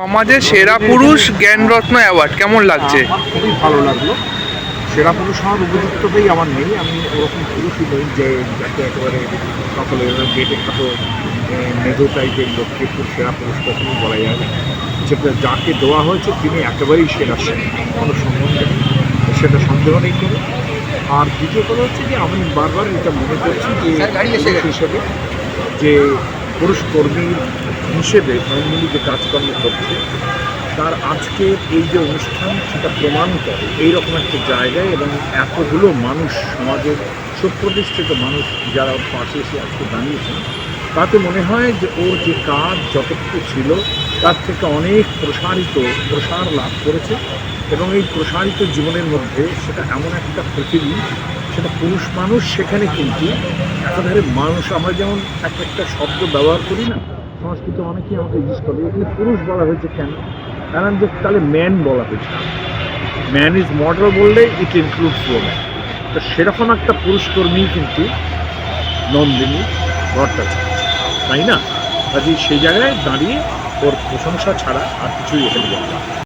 সমাজের সেরা পুরুষ জ্ঞানরত্ন অ্যাওয়ার্ড কেমন লাগছে? খুবই ভালো লাগল। সেরা পুরুষ হওয়ার উপযুক্ততাই আমার নেই। আমি ওরকম পুরুষই নই যে যাকে একেবারে সকলের গেটে খাটো মেজো টাইপের লোককে খুব সেরা পুরুষ কখনোই বলা যায় না। যেটা যাকে দেওয়া হয়েছে তিনি একেবারেই সেরা সেরা কোনো নেই। সেটা সন্দেহ নেই কোনো। আর দ্বিতীয় কথা হচ্ছে যে আমি বারবার এটা মনে করছি যে হিসেবে যে পুরুষ কর্মী হিসেবে আওয়ামী যে কাজকর্ম করছে। তার আজকে এই যে অনুষ্ঠান, সেটা প্রমাণ করে এইরকম একটা জায়গায় এবং এতগুলো মানুষ, সমাজের সুপ্রতিষ্ঠিত মানুষ যারা পাশে এসে আজকে দাঁড়িয়েছেন, তাতে মনে হয় যে ওর যে কাজ, যতটুকু ছিল তার থেকে অনেক প্রসারিত প্রসার লাভ করেছে এবং এই প্রসারিত জীবনের মধ্যে সেটা এমন একটা পৃথিবী, সেটা পুরুষ মানুষ সেখানে কিন্তু একাধারে মানুষ, আমরা যেমন এক একটা শব্দ ব্যবহার করি না, সংস্কৃত অনেকেই আমাকে ইউজ করে এখানে পুরুষ বলা হয়েছে কেন? কারণ যে তাহলে ম্যান বলা হয়েছে। ম্যান ইজ মডেল বললে ইট ইনক্লুডস ওম্যান তো সেরকম একটা পুরুষ কর্মী কিন্তু নন্দিনী ভট্টাচার্য, তাই না? কাজে সেই জায়গায় দাঁড়িয়ে ওর প্রশংসা ছাড়া আর কিছুই এখানে বলা